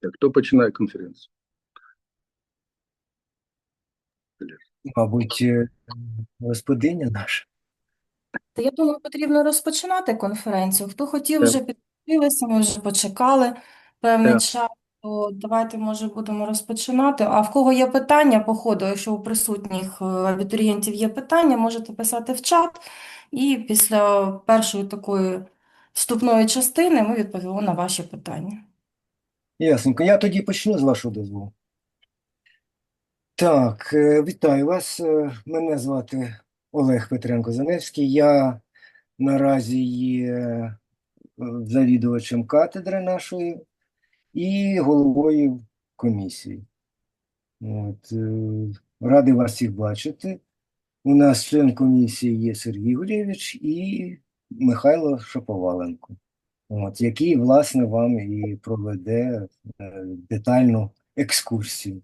Так, хто починає конференцію? Мабуть, е, господиня наша. Та я думаю, потрібно розпочинати конференцію. Хто хотів, Так. вже підключилися, ми вже почекали певний Так. час, то давайте, може, будемо розпочинати. А в кого є питання по ходу, якщо у присутніх е, абітурієнтів є питання, можете писати в чат, і після першої такої вступної частини ми відповімо на ваші питання. Ясненько. Я тоді почну з вашого дозволу. Так, е, вітаю вас. Е, Мене звати Олег Петренко-Заневський. Я наразі є е, завідувачем катедри нашої і головою комісії. От, радий вас всіх бачити. У нас член комісії є Сергій Гулєвич і Михайло Шаповаленко, от, який, власне, вам і проведе е, детальну екскурсію.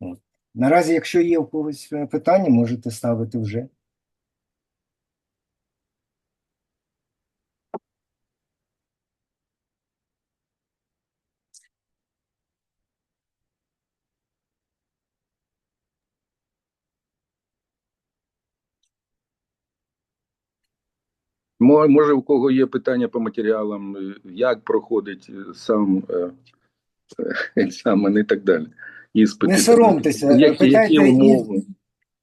От. Наразі, якщо є у когось е, питання, можете ставити вже. Може, у кого є питання по матеріалам, е, як проходить е, сам е, е, екзамен і так далі. Іспити. Не соромтеся, Які, які питайте і- умови?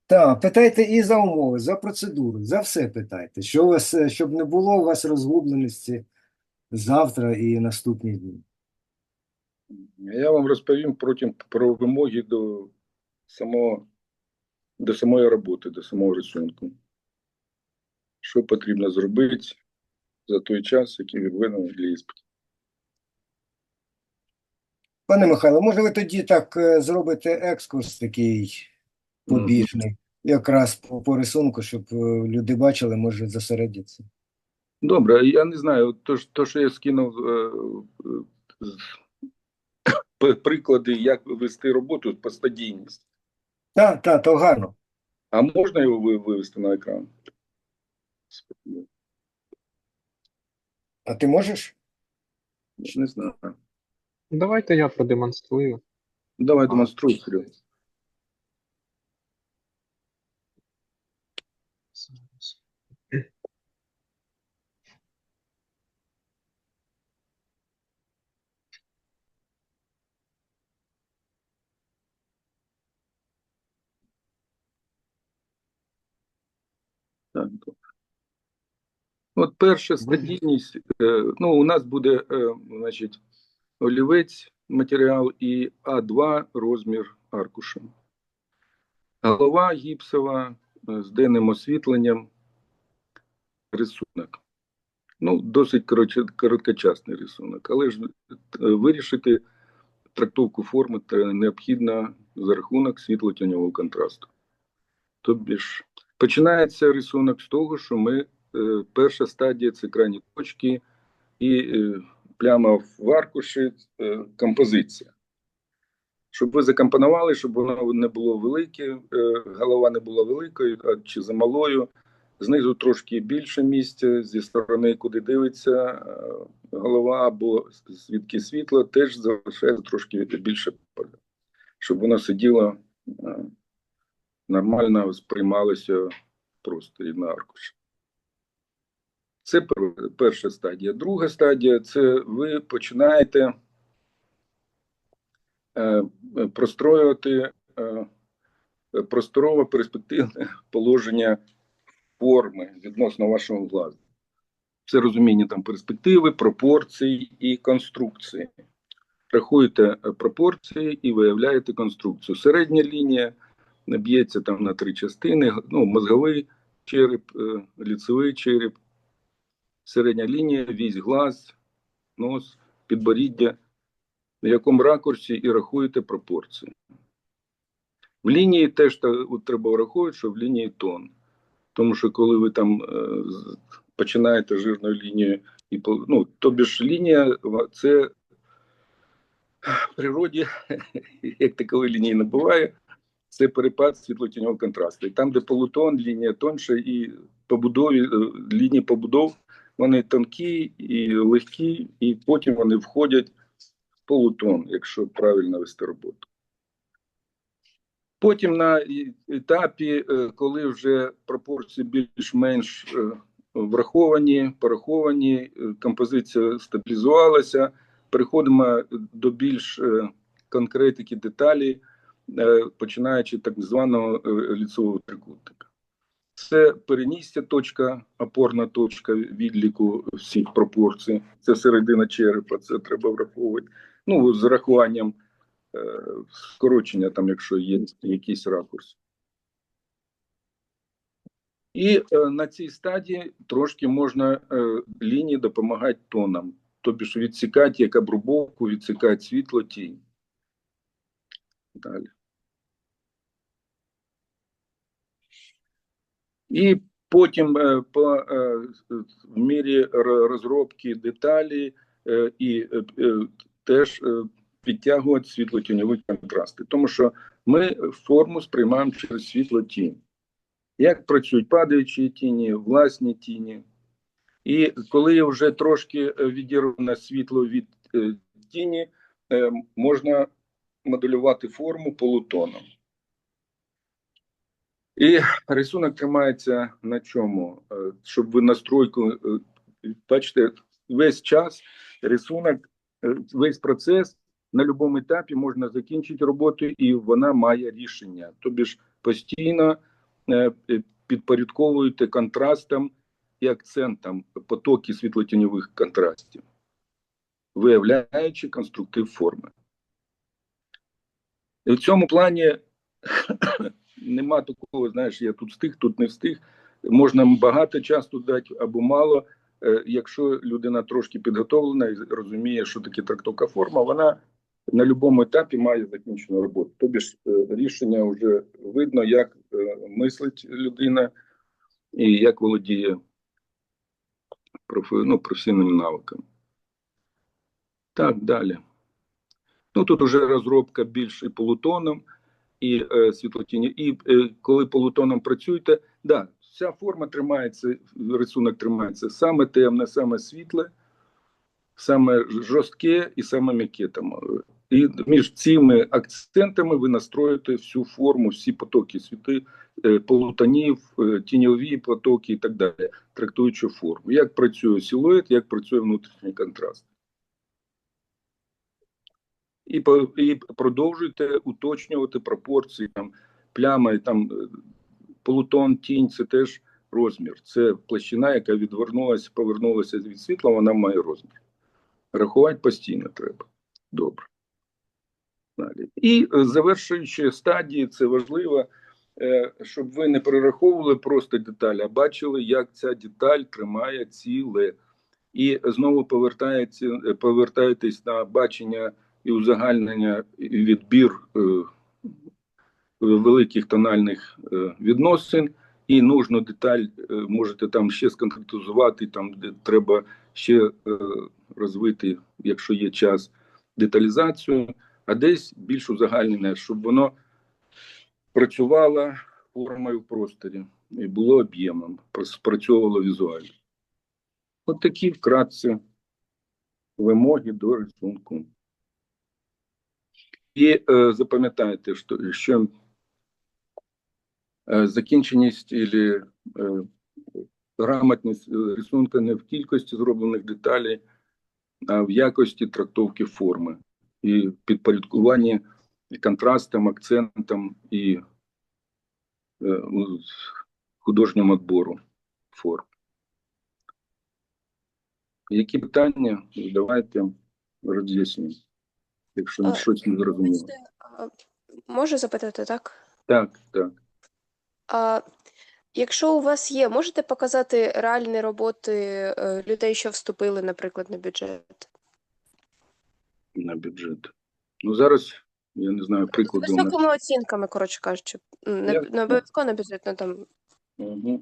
Так, питайте і за умови, за процедуру, за все питайте. Що у вас, щоб не було у вас розгубленості завтра і наступні дні. Я вам розповім потім про вимоги до самого до самої роботи, до самого рисунку. Що потрібно зробити за той час, який відведений для іспиту. Пане Михайло, може ви тоді так е, зробите екскурс такий побіжний, якраз по, по рисунку, щоб е, люди бачили, може зосередитися. Добре, я не знаю, то, то що я скинув е, е, приклади, як вести роботу по стадійність. Так, так, то гарно. А можна його ви- вивести на екран? А ти можеш? Не знаю. Давайте я продемонструю. Давай демонструй, Серега. Зараз. Так, добре. От перша стадійність, е, ну, у нас буде, е, значить, олівець матеріал і А2 розмір аркуша. Голова гіпсова е, з денним освітленням, рисунок. Ну, досить короткочасний рисунок, але ж вирішити трактовку форми та необхідно за рахунок світло-тіньового контрасту. Тобі ж починається рисунок з того, що ми перша стадія це крайні точки і е, пляма в аркуші, е, композиція. Щоб ви закомпонували, щоб воно не було велике, е, голова не була великою а чи замалою. Знизу трошки більше місця, зі сторони, куди дивиться е, голова або звідки світло, теж залишається трошки більше поля. Щоб воно сиділо е, нормально сприймалося просто і на аркуші. Це перша стадія. Друга стадія це ви починаєте е, простроювати е, просторове перспективне положення форми відносно вашого глазу. Це розуміння там перспективи, пропорцій і конструкції. Рахуєте е, пропорції і виявляєте конструкцію. Середня лінія б'ється там на три частини: ну, мозговий череп, ліцевий череп, середня лінія, вісь глаз, нос, підборіддя, на якому ракурсі і рахуєте пропорції. В лінії теж треба враховувати, що в лінії тон. Тому що коли ви там е, починаєте жирною лінією, і ну, тобі ж лінія це в природі, як такової лінії не буває, це перепад світло-тіньового контрасту. І там, де полутон, лінія тонша, і побудові е, лінії побудов, вони тонкі і легкі, і потім вони входять в полутон, якщо правильно вести роботу. Потім на етапі, е, коли вже пропорції більш-менш е, враховані, пораховані, е, композиція стабілізувалася, переходимо до більш конкретики деталі, починаючи так званого ліцевого трикутника. Це переністя точка, опорна точка відліку всіх пропорцій. Це середина черепа, це треба враховувати. Ну, з рахуванням е, скорочення, там, якщо є якийсь ракурс. І е, на цій стадії трошки можна е, лінії допомагати тонам, тобі ж відсікати як обрубовку, відсікати світло тінь. Далі. І потім е, по е, в мірі розробки деталі е, і теж підтягувати світло-тіньові контрасти, тому що ми форму сприймаємо через світло-тінь. Як працюють падаючі тіні, власні тіні. І коли вже трошки відірване світло від тіні, можна моделювати форму полутоном. І рисунок тримається на чому? Е, Щоб ви настройку, е, бачите, весь час рисунок, е, весь процес на будь-якому етапі можна закінчити роботу, і вона має рішення. Тобі ж постійно підпорядковуєте контрастам і акцентам потоки світлотіньових контрастів, виявляючи конструктив форми. І в цьому плані нема такого, знаєш, я тут встиг, тут не встиг. Можна багато часу дати або мало. Е, Якщо людина трошки підготовлена і розуміє, що таке трактовка форма, вона на будь-якому етапі має закінчену роботу. Тобі ж е, рішення вже видно, як е, мислить людина і як володіє профі, ну, професійними навиками. Так, далі. Ну тут вже розробка більше полутоном і е, світлотіні. І е, коли полутоном працюєте, да, вся форма тримається, рисунок тримається саме темне, саме світле, саме жорстке і саме м'яке. Там. І між цими акцентами ви настроїте всю форму, всі потоки світи, е, полутонів, е, тіньові потоки і так далі, трактуючи форму. Як працює силует, як працює внутрішній контраст. І, і продовжуйте уточнювати пропорції там пляма і там е, полутон, тінь це теж розмір. Це площина, яка відвернулася, повернулася від світла, вона має розмір. Рахувати постійно треба. Добре. Далі. І е, завершуючи стадії, це важливо, е, щоб ви не перераховували просто деталі, а бачили, як ця деталь тримає ціле. І знову повертається, е, повертаєтесь на бачення і узагальнення і відбір е, великих тональних е, відносин, і нужну деталь е, можете там ще сконкретизувати, там де треба ще е, розвити, якщо є час, деталізацію, а десь більш узагальнене, щоб воно працювало формою в просторі і було об'ємом, спрацьовувало візуально. От такі вкратце вимоги до рисунку. І е, запам'ятайте, що, що е, закінченість і е, грамотність е, рисунка не в кількості зроблених деталей, а в якості трактовки форми і підпорядкуванні контрастам, акцентам і е, художньому відбору форм. Які питання? Давайте роз'яснимо, якщо А, щось не зрозуміло. Можу запитати, так? Так, так. А якщо у вас є, можете показати реальні роботи е, людей, що вступили, наприклад, на бюджет? на бюджет. Ну зараз я не знаю прикладу. нас. високими оцінками, коротше кажучи. Не, не обов'язково на бюджет, ну там. Мгм.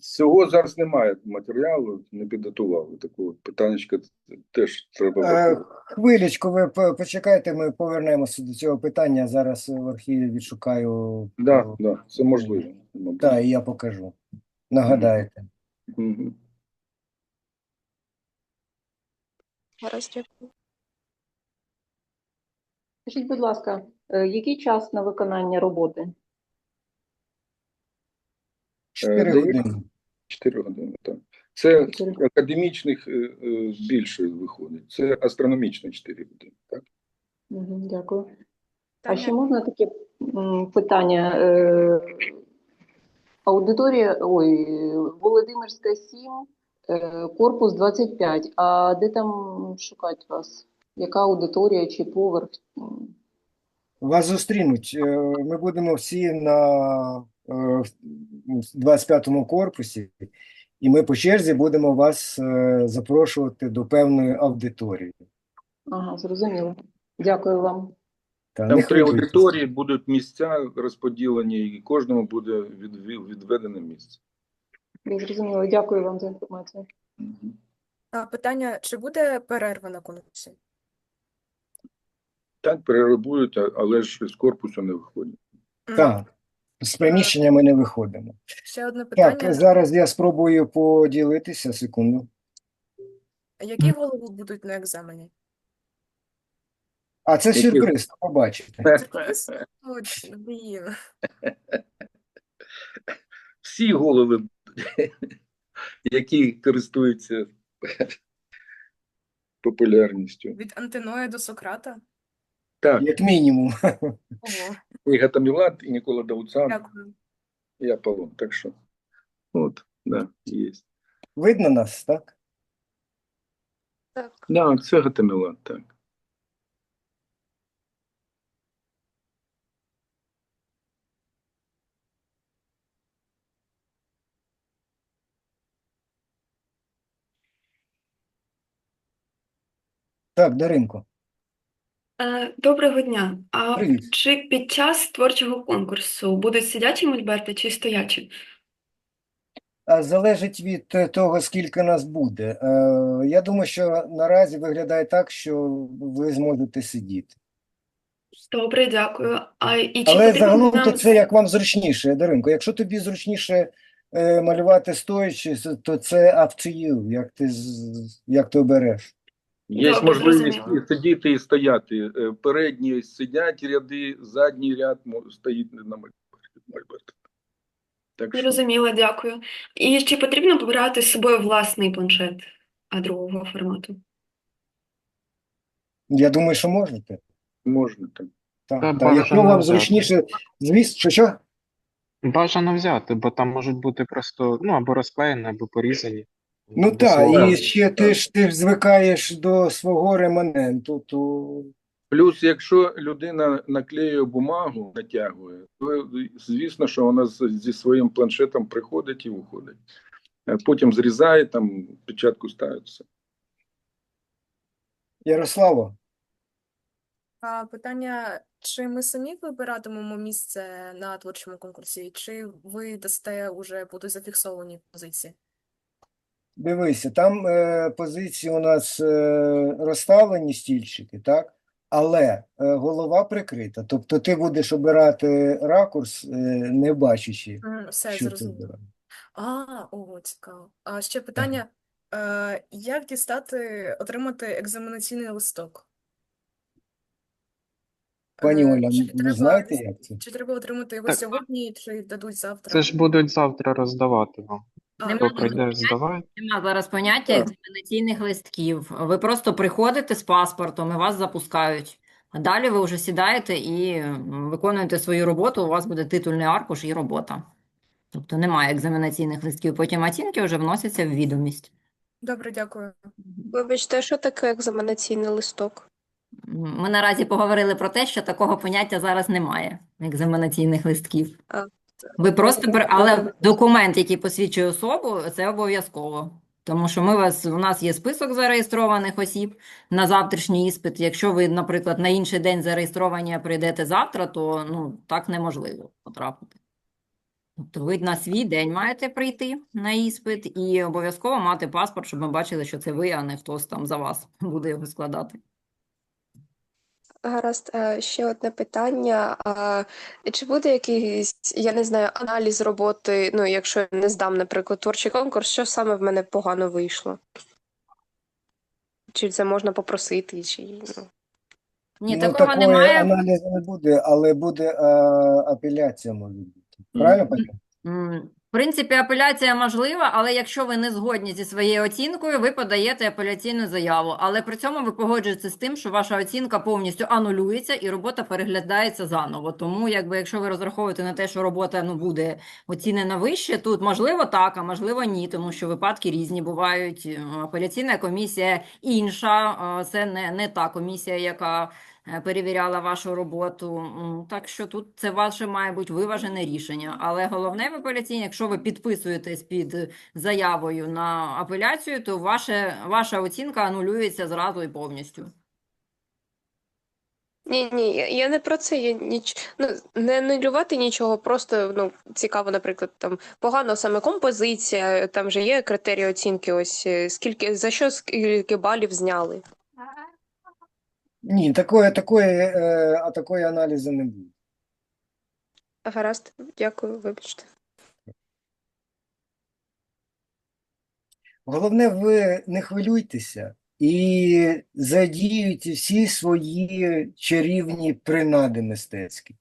Цього зараз немає матеріалу, не підготували такого питаннячка теж треба Е. Хвилечку, ви почекайте, ми повернемося до цього питання. Зараз в архіві відшукаю. Да, е, да, це можливо. Так, і я покажу. Нагадаєте. Мгм. Гаразд, дякую. Скажіть, будь ласка, е, який час на виконання роботи? Чотири дається- години. 4 години, так. Це академічних е, е, більше виходить. Це астрономічно 4 години. Так? Дякую. А ще можна таке питання? Е, Аудиторія, ой, Володимирська 7, е, корпус 25. А де там шукати вас? Яка аудиторія чи поверх? Вас зустрінуть. Е, Ми будемо всі на е, в 25-му корпусі, і ми по черзі будемо вас е, запрошувати до певної аудиторії. Ага, зрозуміло. Дякую вам. Та, Там три аудиторії будуть місця розподілені, і кожному буде відведене місце. Я зрозуміла. Дякую вам за інформацію. Мгм. А питання, чи буде перерва на конкурсі? Так перерабують, а- але ж з корпусу не виходять. Так, з приміщення ми не виходимо. Ще одне питання. Так, зараз я спробую поділитися, секунду. Які голови будуть на екзамені? А це Які? сюрприз, побачите. Точно, блін. Всі голови, які користуються популярністю. Від Антиноя до Сократа? Так, Як мінімум. І Гатамілат, і Нікола Дауцан, дякую. і Аполлон. Так що, от, да, є. Видно нас, так? Так. Да, це Гатамілат, так. Так, Даринко. Е, Доброго дня. А Привіт. чи під час творчого конкурсу будуть сидячі мольберти чи стоячі? А Залежить від е, того, скільки нас буде. Е, Я думаю, що наразі виглядає так, що ви зможете сидіти. Добре, дякую. А і чи Але потрібно загалом то нам це як вам зручніше, Даринко. Якщо тобі зручніше е, малювати стоячи, то це up to you, як ти, з- як ти обереш. Є Добре, можливість зрозуміло. і сидіти і стояти. Е, Передні сидять ряди, задній ряд стоїть на мольберті. Так що Зрозуміло, дякую. І чи потрібно побирати з собою власний планшет а другого формату? Я думаю, що можете. можна так. Так, Та так. Якщо вам взяти. зручніше, звісно, що що? Бажано взяти, бо там можуть бути просто ну або розклеєні, або порізані. Ну так, і ще ти ж ти ж звикаєш до свого реманенту, то Плюс, якщо людина наклеює бумагу, натягує, то звісно, що вона зі своїм планшетом приходить і виходить. Е, Потім зрізає, там печатку ставить все. Ярославо, А питання, чи ми самі вибиратимемо місце на творчому конкурсі, чи ви дасте уже будуть зафіксовані позиції? Дивися, там е, позиції у нас е, розставлені стільчики, так? Але е, голова прикрита. Тобто ти будеш обирати ракурс, е, не бачачи, М, Все, що ти зрозуміло. обираєш. А, ого, цікаво. А ще питання, е, як дістати, отримати екзаменаційний листок? Пані Е, Оля, чи ви треба, знаєте, як це? чи треба отримати його Так. сьогодні, чи дадуть завтра? Це ж будуть завтра роздавати вам. Нема прийде, здавай. Нема зараз поняття Так. екзаменаційних листків. Ви просто приходите з паспортом і вас запускають. А далі ви вже сідаєте і м, виконуєте свою роботу, у вас буде титульний аркуш і робота. Тобто немає екзаменаційних листків. Потім оцінки вже вносяться в відомість. Добре, дякую. Вибачте, що таке екзаменаційний листок? М, Ми наразі поговорили про те, що такого поняття зараз немає екзаменаційних листків. А, Ви просто при- але документ, який посвідчує особу, це обов'язково. Тому що ми вас, у нас є список зареєстрованих осіб на завтрашній іспит. Якщо ви, наприклад, на інший день зареєстровані, а прийдете завтра, то ну, так неможливо потрапити. Тобто ви на свій день маєте прийти на іспит і обов'язково мати паспорт, щоб ми бачили, що це ви, а не хтось там за вас буде його складати. Гаразд, Е, ще одне питання. А, Чи буде якийсь, я не знаю, аналіз роботи, ну, якщо я не здам, наприклад, творчий конкурс, що саме в мене погано вийшло? чи це можна попросити, чи ну. Ні, Ну, такого такої немає. аналізу не буде, але буде е, апеляція може бути. Правильно, Паня? В принципі, апеляція можлива, але якщо ви не згодні зі своєю оцінкою, ви подаєте апеляційну заяву. Але при цьому ви погоджуєтеся з тим, що ваша оцінка повністю анулюється і робота переглядається заново. Тому, якби, якщо ви розраховуєте на те, що робота ну, буде оцінена вище, тут можливо так, а можливо ні, тому що випадки різні бувають. Апеляційна комісія інша, це не, не та комісія, яка перевіряла вашу роботу. Так що тут це ваше має бути виважене рішення. Але головне в апеляційній, якщо ви підписуєтесь під заявою на апеляцію, то ваше, ваша оцінка анулюється зразу і повністю. Ні, ні, я- я не про це. Я ніч... ну, не анулювати нічого, просто ну, цікаво, наприклад, там погано саме композиція, там же є критерії оцінки, ось е, скільки за що скільки балів зняли. Ні, такої, такої, е, а такої аналізу не буде. Гаразд, дякую, вибачте. Головне, ви не хвилюйтеся і задіюйте всі свої чарівні принади мистецькі.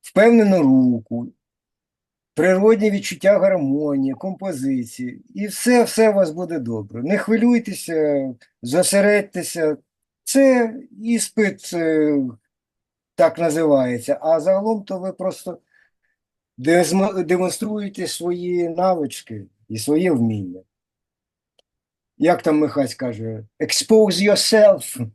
Впевнену руку, природні відчуття гармонії, композиції. І все, все у вас буде добре. Не хвилюйтеся, зосередьтеся. Це іспит е, так називається, а загалом то ви просто демонструєте свої навички і своє вміння. Як там Михась каже, expose yourself.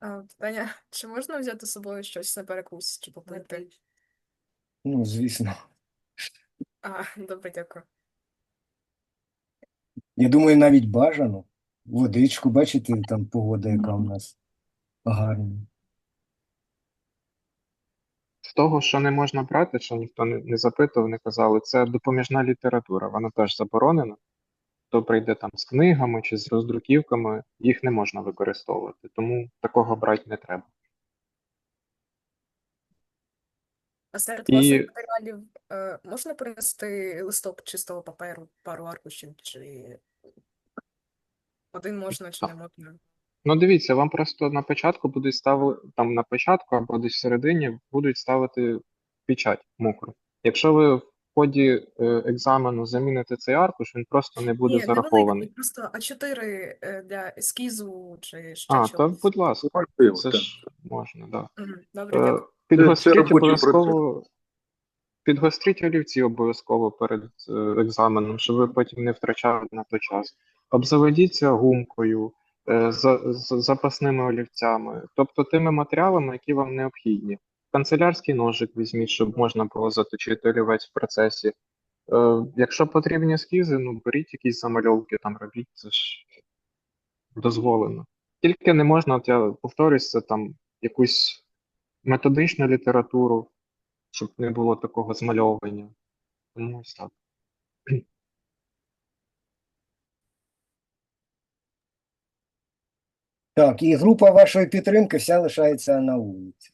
А, питання, чи можна взяти з собою щось на перекус чи попити? Ну, звісно. А, добре, дякую. Я думаю, навіть бажано. Водичку, бачите, там погода, яка у нас гарна. З того, що не можна брати, що ніхто не, не запитував, не казали, це допоміжна література. Вона теж заборонена. Хто прийде там з книгами чи з роздруківками, їх не можна використовувати, тому такого брати не треба. А серед І- ваших матеріалів е, можна принести листок чистого паперу, пару аркушів, чи один можна, чи не можна? Ну, дивіться, вам просто на початку будуть ставити, там на початку або десь всередині будуть ставити печать мокру. Якщо ви ході е, екзамену заміните цей аркуш, він просто не буде Ні, зарахований. невеликий, просто А4 е, для ескізу чи ще А, то будь ласка, Можливо, це так. ж можна, да. Мгм, Добре, Е, дякую. Підгостріть обов'язково, підгостріть олівці обов'язково перед екзаменом, щоб ви потім не втрачали на той час. Обзаведіться гумкою, за, за- запасними олівцями, тобто тими матеріалами, які вам необхідні. Канцелярський ножик візьміть, щоб можна було заточити олівець в процесі. Е, якщо потрібні ескізи, ну беріть якісь замальовки там робіть, це ж дозволено. Тільки не можна, от я повторюсь, там якусь методичну літературу, щоб не було такого змальовування. Тому ось так. Так, і група вашої підтримки вся лишається на вулиці.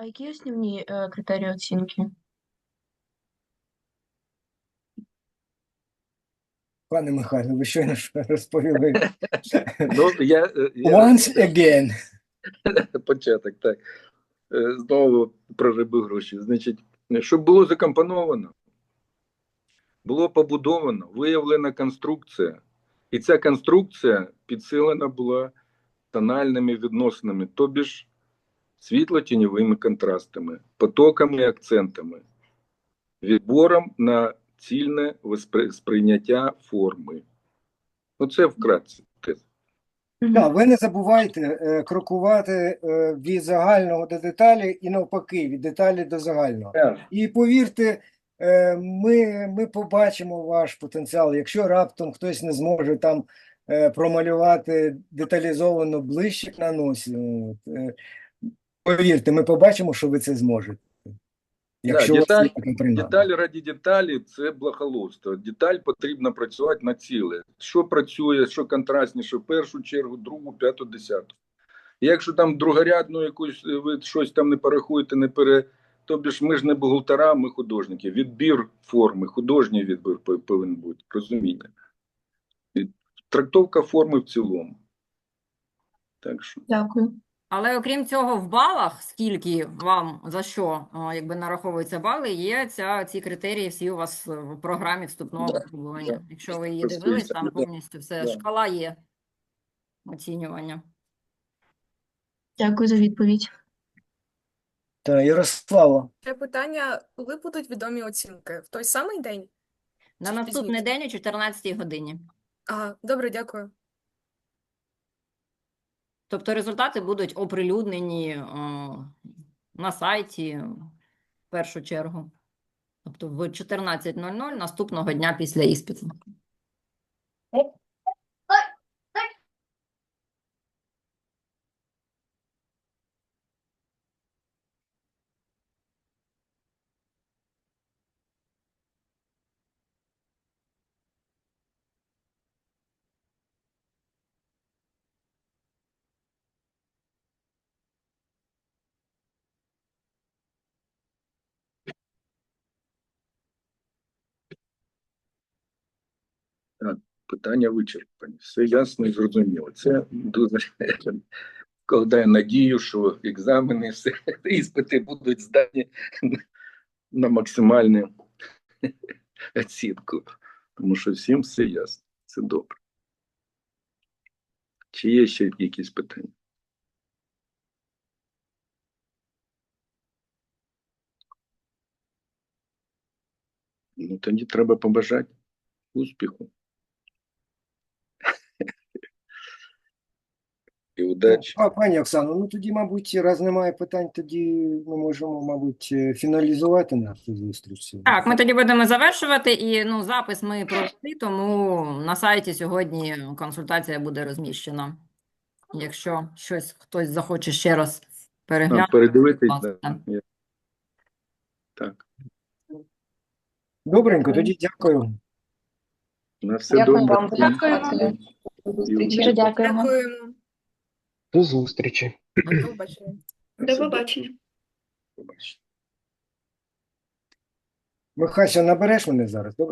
А які основні е, критерії оцінки? Пане Михайло, ви щойно ж розповіли. Ну, я, е, я Once again. початок, так. Е, Знову прориби гроші. Значить, щоб було закомпоновано, було побудовано, виявлена конструкція, і ця конструкція підсилена була тональними відносинами, тобі ж світло-тіньовими контрастами, потоками і акцентами, відбором на цільне сприйняття форми. Оце вкратце. теза. Так, ви не забувайте е, крокувати е, від загального до деталі і навпаки, від деталі до загального. І повірте, е, ми, ми побачимо ваш потенціал. Якщо раптом хтось не зможе там е, промалювати деталізовано ближче на носі, от, е, повірте, ми побачимо, що ви це зможете. Якщо вас деталь-. Деталь раді деталі це благоловство. Деталь потрібно працювати на ціле. Що працює, що контрастніше, в першу чергу, другу, п'яту, десяту. Якщо там другорядну якусь е, ви щось там не порахуєте, не пере. Тобі ж ми ж не бухгалтера, ми художники. Відбір форми, художній відбір повинен бути, розуміння. Трактовка форми в цілому. Так що. Дякую. Але окрім цього, в балах, скільки вам за що якби нараховуються бали, є ця, ці критерії всі у вас в програмі вступного Да, випробування. да. Якщо ви її дивились, там повністю все, да. шкала є оцінювання. Дякую за відповідь. Та, Ярослава, Ще питання, коли будуть відомі оцінки? В той самий день? На наступний пізніше? день о 14 годині. Ага, добре, дякую. Тобто результати будуть оприлюднені е, на сайті в першу чергу. Тобто в 14.00 наступного дня після іспиту. Питання вичерпані. Все ясно і зрозуміло. Це дуже вкладає надію, що екзамени, все, іспити будуть здані на максимальну оцінку. Тому що всім все ясно. Це добре. Чи є ще якісь питання? Ну, тоді треба побажати успіху. Удачі. А, пані Оксано, ну тоді, мабуть, раз немає питань, тоді ми можемо, мабуть, е, фіналізувати нашу зустріч. сьогодні. Так, ми тоді будемо завершувати, і ну, запис ми провели, тому на сайті сьогодні консультація буде розміщена. Якщо щось хтось захоче ще раз переглянути, передивитись, да. Так. Добренько, тоді дякую. На все Дякую добре. вам. До зустрічі. Дуже дякуємо. Дякуємо. До зустрічі. До побачення. До побачення. Михася, набереш мене зараз? Добре?